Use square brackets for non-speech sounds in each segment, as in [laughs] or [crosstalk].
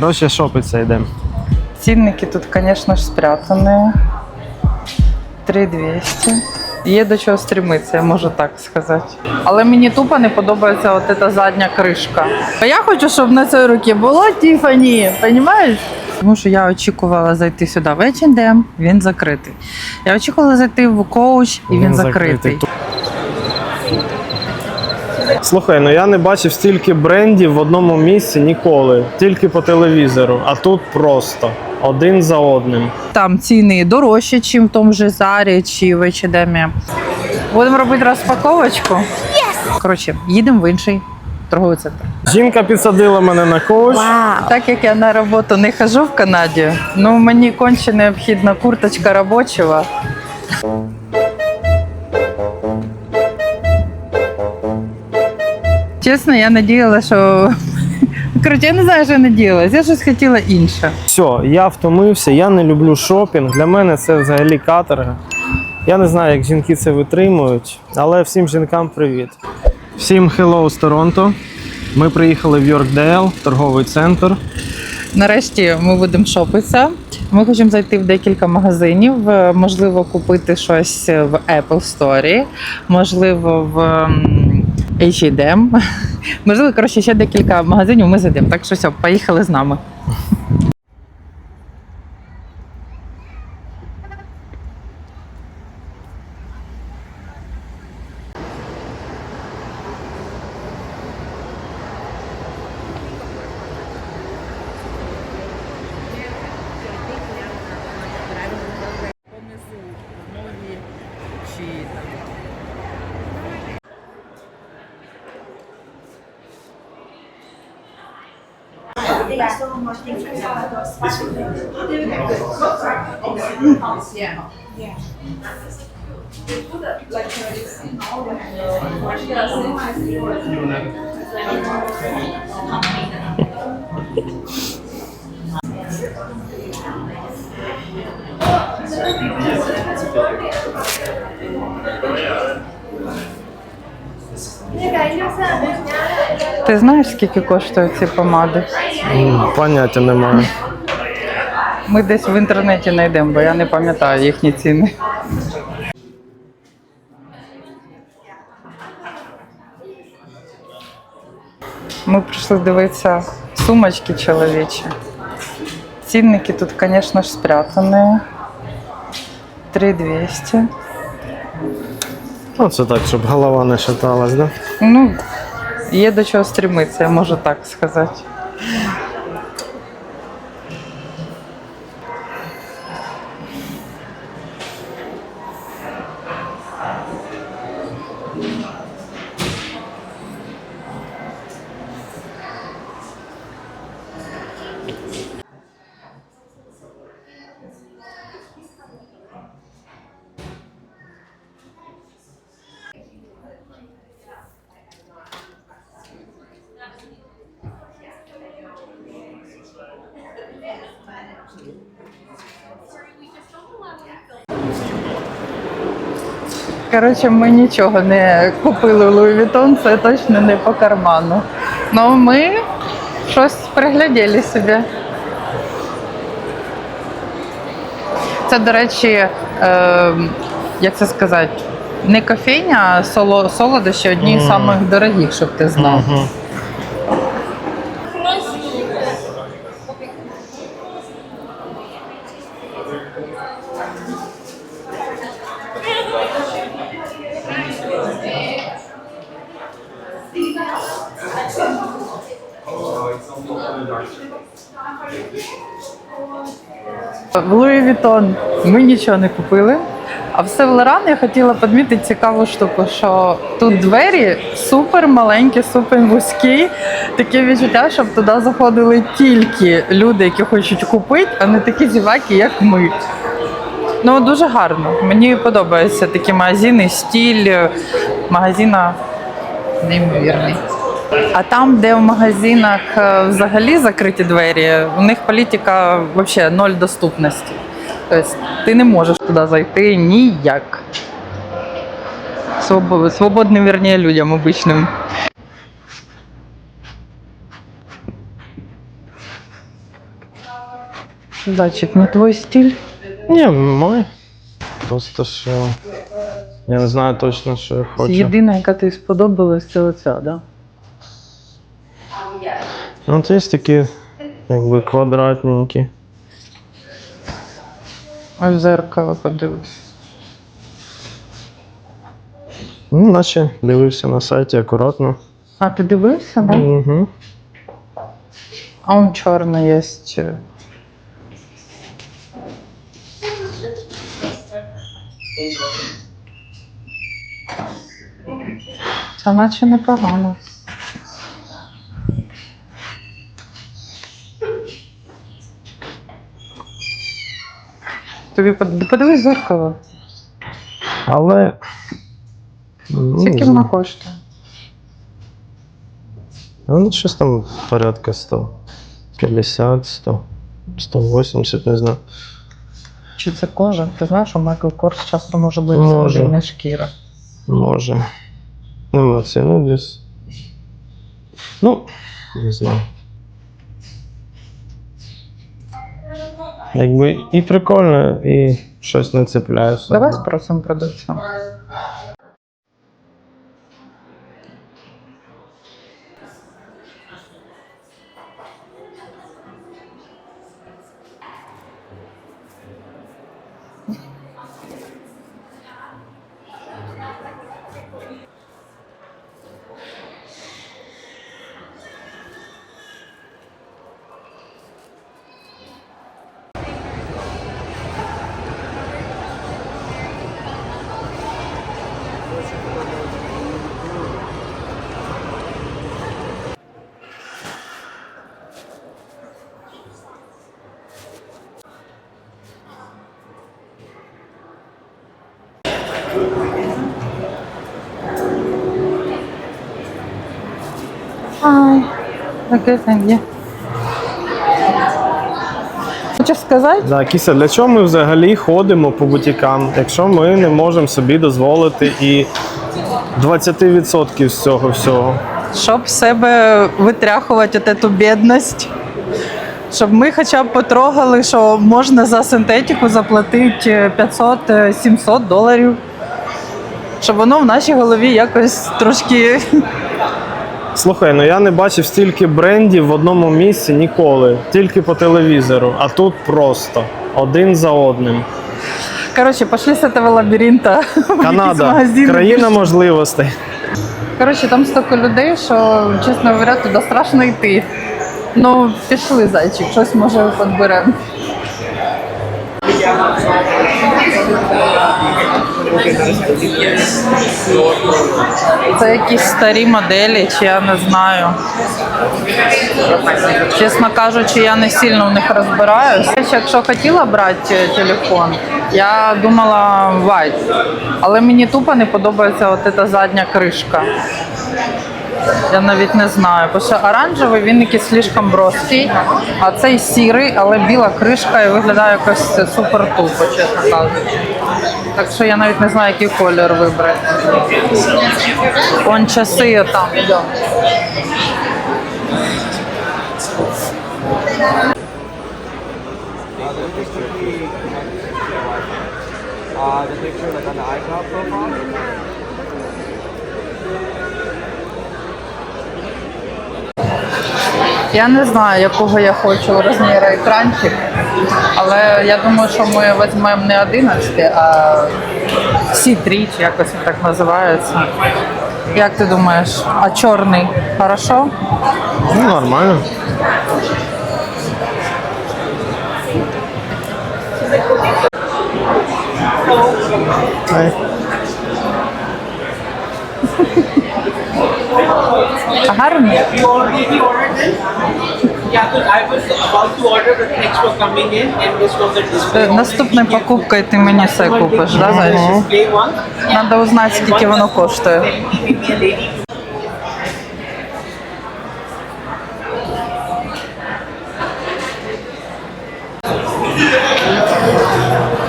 Коротше, шопиться йдемо. Цінники тут, звісно ж, спрятані. 3200. Є до чого стремитися, я можу так сказати. Але мені тупо не подобається от ця задня кришка. Я хочу, щоб на цій руці було Тіфані, розумієш? Тому що я очікувала зайти сюди в H&M, він закритий. Я очікувала зайти в коуч, і він, закритий. Слухай, ну я не бачив стільки брендів в одному місці ніколи, тільки по телевізору, а тут просто один за одним. Там ціни дорожчі, ніж в тому же Зарі чи в H&M. Будемо робити розпаковочку. Yes! Коротше, їдемо в інший торговий центр. Жінка підсадила мене на коуч. Так як я на роботу не хожу в Канаді, ну мені конче необхідна курточка робочого. Чесно, я надіялася, що. [laughs] Коротше, я не знаю, що я надіялася. Я щось хотіла інше. Все, я втомився, я не люблю шопінг. Для мене це взагалі каторга. Я не знаю, як жінки це витримують, але всім жінкам привіт. Всім hello з Торонто. Ми приїхали в Йоркдейл, торговий центр. Нарешті ми будемо шопитися. Ми хочемо зайти в декілька магазинів, можливо, купити щось в Apple Store, можливо, в H&M. [laughs] Можливо, коротше, ще декілька магазинів ми зайдемо. Так що все, поїхали з нами. Ти знаєш, скільки коштують ці помади? М, Поняття немає. Ми десь в інтернеті знайдемо, бо я не пам'ятаю їхні ціни. Ми прийшли дивитися сумочки чоловічі. Цінники тут, звісно ж, спрятані. 3200. Ну, це так, щоб голова не шаталась, да? Ну, є до чого стремитися, я можу так сказати. Коротше, ми нічого не купили в Louis Vuitton, це точно не по карману. Ну ми щось пригляділи собі. Це, до речі, е, як це сказати, не кофейня, а соло, солодощі одні з самих дорогих, щоб ти знав. Мгм. В Louis Vuitton ми нічого не купили. А в Севлеран я хотіла підмітити цікаву штуку, що тут двері супер маленькі, супер вузькі. Таке відчуття, щоб туди заходили тільки люди, які хочуть купити, а не такі зіваки, як ми. Ну, дуже гарно. Мені подобаються такі магазини, стіль магазина неймовірний. А там, де в магазинах е, взагалі закриті двері, у них політика взагалі ноль доступності. Тобто ти не можеш туди зайти ніяк. Свобо- Свободним, вірніше, людям обичним. Зайчик, не твій стиль. Ні, мой. Просто що. Я не знаю точно, що я хочу. Єдина, яка тобі сподобалась, це оця, да? Ну, от є такі, якби квадратненькі. Ось в зеркало подивись. Ну, наче дивився на сайті акуратно. А ти дивився, да? Угу. А он чорний є. Це наче непогано. Тобі под- подивись в зеркало. Але. Ну, Скільки вона коштує? Ну, щось там порядка 100. 50, 100, 180, не знаю. Чи це кожа? Ти знаєш, у Майкл Корс часто може бути Може. не шкіра. Може. Ну, це ну десь. Ну, не знаю. Якби і прикольно, і щось не цепляє. собі. Давай спросимо продавця. Okay, thank. Хочу сказати, Да, Кіся, для чого ми взагалі ходимо по бутікам, якщо ми не можемо собі дозволити і 20% з цього всього? щоб себе витряхувати от эту бідність, щоб ми хоча б потрогали, що можна за синтетику заплатити 500-700 доларів. Щоб воно в нашій голові якось трошки Слухай, ну я не бачив стільки брендів в одному місці ніколи, тільки по телевізору, а тут просто один за одним. Коротше, пішли з цього лабіринта. Канада, країна можливостей. Коротше, там стільки людей, що, чесно говоря, туди страшно йти. Ну, пішли, зайчик, щось може підберемо. Це якісь старі моделі, чи я не знаю. Чесно кажучи, я не сильно в них розбираюсь. Якщо хотіла брати телефон, я думала вайт. Але мені тупо не подобається от ця задня кришка. Я навіть не знаю, бо що оранжевий він якийсь слишком броский, а цей сірий, але біла кришка і виглядає якось супер тупо, чесно кажучи. Так що я навіть не знаю, який колір вибрати. Вон часи там. йдемо. Uh, the picture like on the iCloud profile. Я не знаю, якого я хочу розміру екранчик, але я думаю, що ми візьмемо не 11, а C3, чи якось він так називається. Як ти думаєш, а чорний хорошо? Ну, нормально. Ай. Гарний? Е, Наступною покупкою ти мені все купиш, да, зайчик? Треба узнати, скільки воно коштує.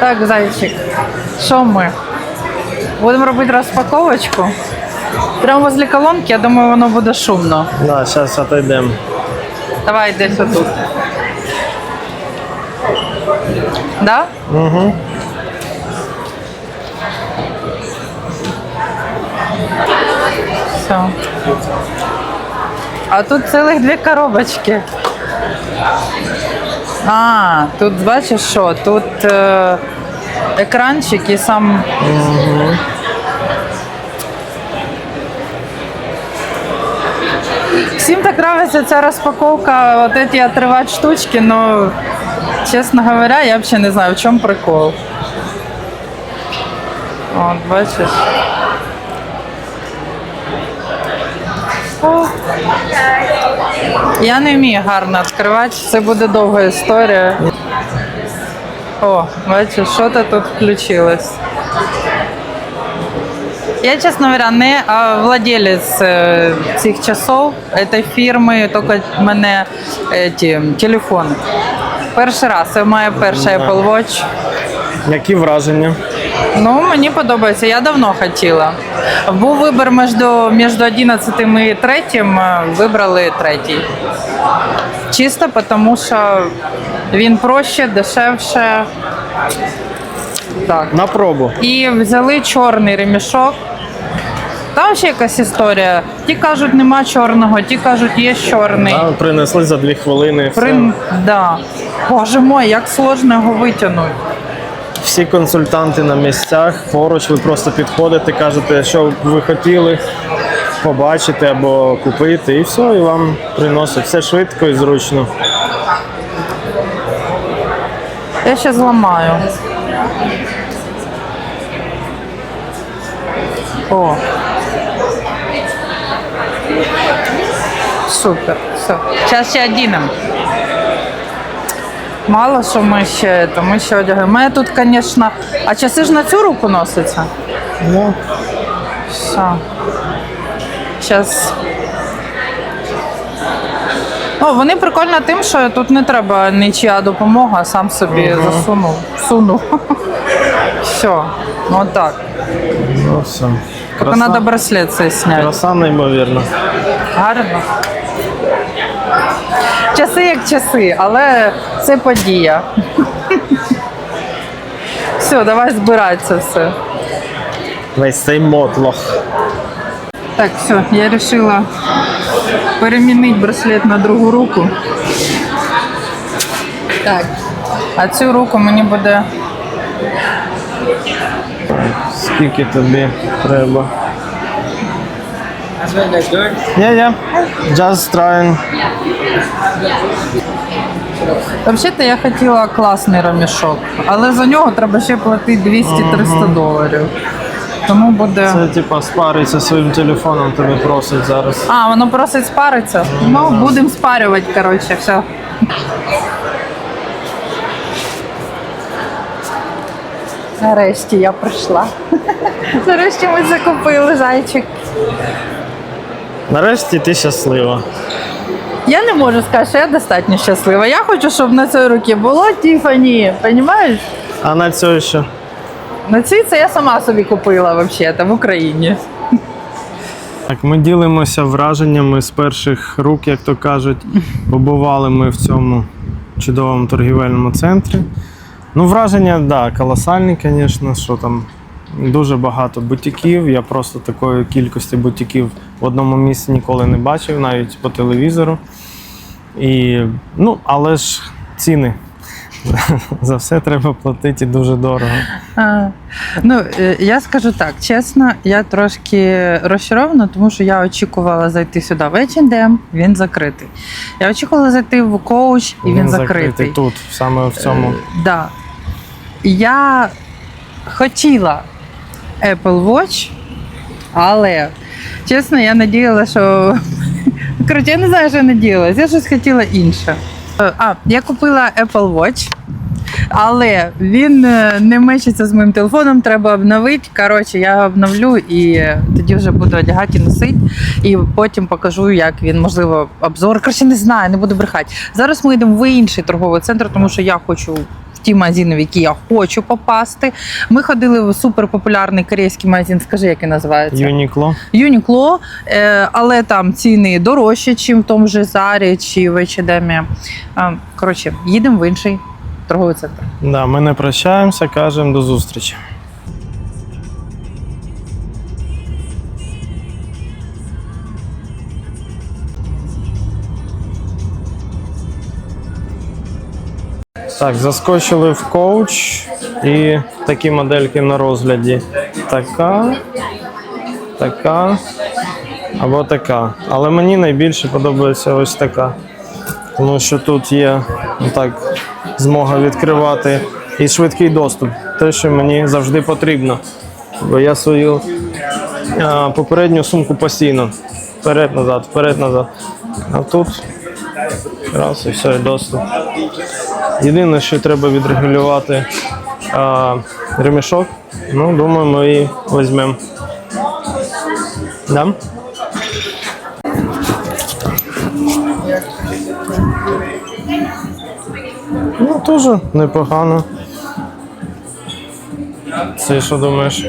Так, зайчик, що ми? Будемо робити розпаковочку. Прямо возле колонки, я думаю, воно буде шумно. Да, зараз отойдемо. Давай десь отут. Да? Угу. Все. А тут цілих дві коробочки. А, тут бачиш що? Тут е, екранчик і сам. Всім так нравится ця розпаковка, вот эти отрывать штучки, но, чесно говоря, я взагалі не знаю, в чому прикол. От, бачиш. О. Я не вмію гарно відкривати, це буде довга історія. О, бачиш, що то тут включилось. Я, честно говоря, не а, владелец э, цих часов этой фірми, тільки в мене эти, телефони. Перший раз, це моя перша Apple Watch. Які враження? Ну, мені подобається, я давно хотіла. Був вибір між, між 11 і 3, вибрали третій. Чисто тому, що він проще, дешевше. Так. На пробу. І взяли чорний ремішок. Там ще якась історія. Ті кажуть, нема чорного, ті кажуть, є чорний. А, принесли за дві хвилини. Все. При... Да. Боже мой, як сложно його витягнути. Всі консультанти на місцях. Поруч ви просто підходите, кажете, що ви хотіли побачити або купити, і все, і вам приносять. Все швидко і зручно. Я ще зламаю. О. Супер. Все. Зараз ще одінемо. Мало що ми ще, то ми ще одягаємо. У мене тут, звісно. А часи ж на цю руку носиться? Ну, Все. Зараз. Ну, вони прикольно тим, що тут не треба нічия допомога, сам собі засунув, сунув. [laughs] Все, вот так. ну все. Тільки треба браслет цей зняти. краса неймовірна. Гарно. Часи як часи, але це подія. [laughs] Все, давай збирати це все. Весь цей мотлох. Так, все, я вирішила перемінити браслет на другу руку. Так. А цю руку мені буде. Скільки тобі треба? Yeah, yeah. Just trying. Взагалі-то я хотіла класний ремішок, але за нього треба ще платити 200-300 доларів. Тому буде. Це типа спариться своїм телефоном, тобі просить зараз. А, воно просить спаритися? Ну, будемо спарювати, коротше, все. Нарешті я прийшла. [laughs] Нарешті ми закупили зайчик. Нарешті ти щаслива. Я не можу сказати, що я достатньо щаслива. Я хочу, щоб на цій руці було Тіфані, розумієш? А на цьому що? На цій це я сама собі купила взагалі в Україні. Так, ми ділимося враженнями з перших рук, як то кажуть. Побували ми в цьому чудовому торгівельному центрі. Ну, враження, так, да, колосальні, звісно, що там дуже багато бутіків. Я просто такої кількості бутіків в одному місці ніколи не бачив, навіть по телевізору. І, ну, але ж ціни. [laughs] За все треба платити дуже дорого. А, ну, е, я скажу так, чесно, я трошки розчарована, тому що я очікувала зайти сюди в H&M, він закритий. Я очікувала зайти в коуч, і він, закритий. тут, саме в цьому. Да. Я хотіла Apple Watch, але чесно, я надіяла, що. [laughs] Коротше, я не знаю, що я надіялась. Я щось хотіла інше. Е, А, я купила Apple Watch. Але він е, не мечиться з моїм телефоном, треба обновити. Коротше, я обновлю і тоді вже буду одягати і носити. І потім покажу, як він, можливо, обзор. Коротше, не знаю, не буду брехати. Зараз ми йдемо в інший торговий центр, тому що я хочу. Ті магазини, в які я хочу попасти. Ми ходили в суперпопулярний корейський магазин, скажи, як він називається? Юнікло. Юнікло, е, але там ціни дорожчі, ніж в тому же Зарі чи в H&M. Коротше, їдемо в інший торговий центр. Да, ми не прощаємося, кажемо до зустрічі. Так, заскочили в коуч і такі модельки на розгляді. Така, така або така. Але мені найбільше подобається ось така. Тому що тут є так, змога відкривати і швидкий доступ. Те, що мені завжди потрібно. Бо я свою а, попередню сумку постійно. Вперед-назад, вперед-назад. А тут раз і все, і доступ. Єдине, що треба відрегулювати а, ремішок, ну, думаю, ми її візьмемо. Да? Ну, теж непогано. Ти що думаєш?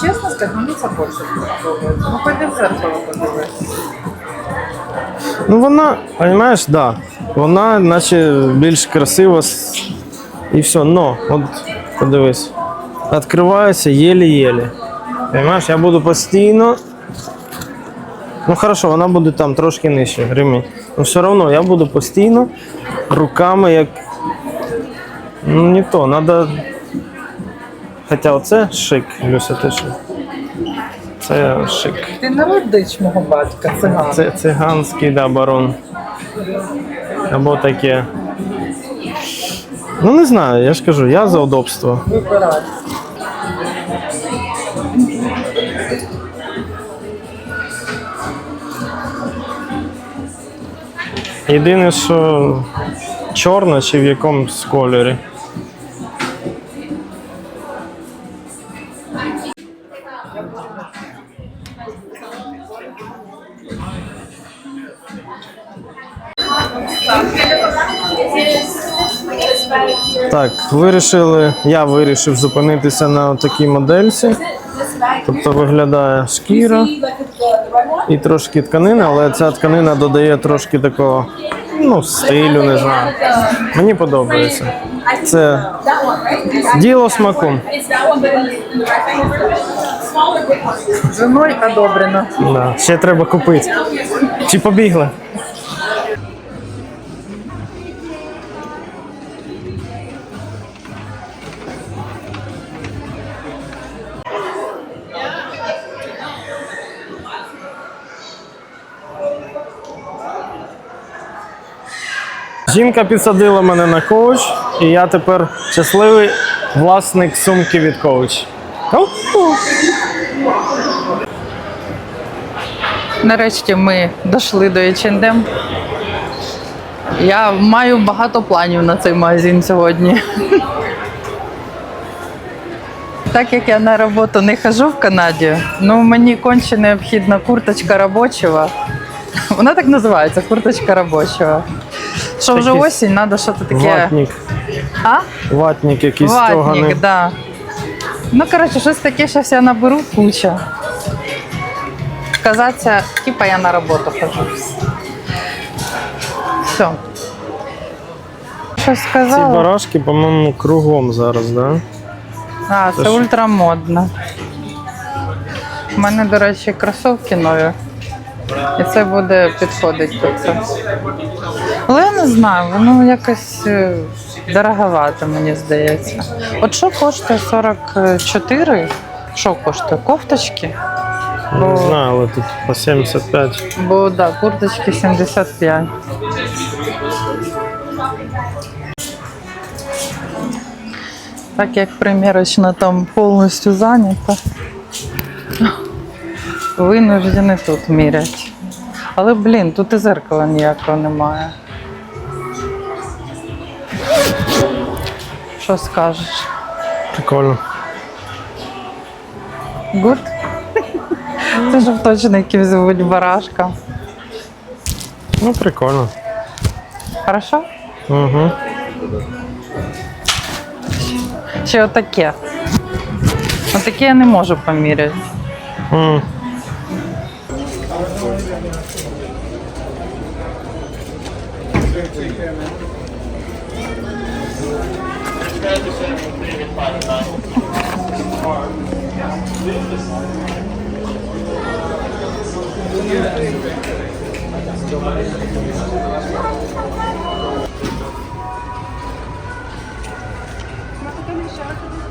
Чесно скажу, мені це більше подобається. Ну, пойди в зеркало подивись. Ну вона, розумієш, да. Вона наче більш красива і все. Но, от подивись. Відкривається єлі-єлі. Понимаєш, я буду постійно. Ну хорошо, вона буде там трошки нижче, ремінь. Ну все одно я буду постійно руками як. Ну не то, треба. Хоча оце шик, Люся, ти що? Це шик. Ти не родич мого батька, циган. Це циганський да, барон. Або таке. Ну не знаю, я ж кажу, я за удобство. Єдине, що чорна чи в якомусь кольорі. Вирішили, я вирішив зупинитися на такій модельці. Тобто виглядає шкіра і трошки тканина, але ця тканина додає трошки такого ну, стилю, не знаю. Мені подобається. Це діло смаку. Женой одобрено. Да. Ще треба купити. Чи побігли? Жінка підсадила мене на коуч, і я тепер щасливий власник сумки від коуч. Нарешті ми дійшли до H&M. Я маю багато планів на цей магазин сьогодні. Так як я на роботу не хожу в Канаді, ну мені конче необхідна курточка робочого. Вона так називається курточка робочого. Що вже Якийсь осінь, треба щось таке. Ватник. А? Ватник якийсь Ватник, стьоганий. да. Ну, коротше, щось таке зараз я наберу куча. Казаться, типа я на роботу хожу. Все. Щось Ці сказала? барашки, по-моєму, кругом зараз, да? А, Це це ж- ультрамодно. У мене, до речі, кросовки нові. І це буде підходити під це. Але я не знаю, воно якось е, дороговато, мені здається. От що коштує 44? Що коштує? Кофточки? Не знаю, але тут по 75. Бо да, курточки 75. Так як примірочна там повністю зайнята, винуждені тут мірять. Але, блін, тут і зеркала ніякого немає. Що скажеш? Прикольно. Гурт? [laughs] Це ж точно якийсь звуть барашка. Ну, прикольно. Хорошо? Угу. Чи отаке? Отаке я не можу поміряти. М. Makita na siya.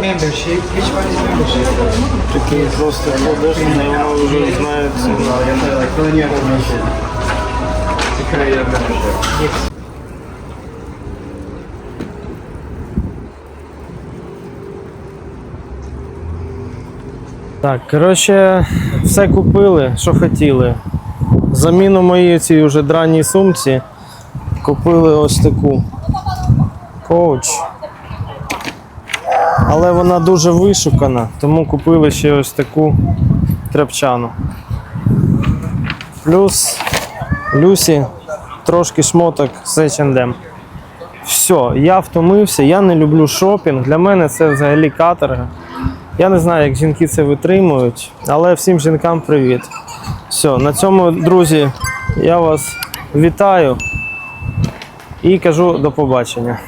Membership. Which one is membership? Такий просто кладеш, і воно вже знає ціну. A membership. Так, коротше, все купили, що хотіли. Заміну моїй цій вже драній сумці купили ось таку коуч. Але вона дуже вишукана, тому купили ще ось таку тряпчану. Плюс Люсі трошки шмоток з H&M. Все, я втомився, я не люблю шопінг. Для мене це взагалі каторга. Я не знаю, як жінки це витримують, але всім жінкам привіт. Все, на цьому, друзі, я вас вітаю і кажу до побачення.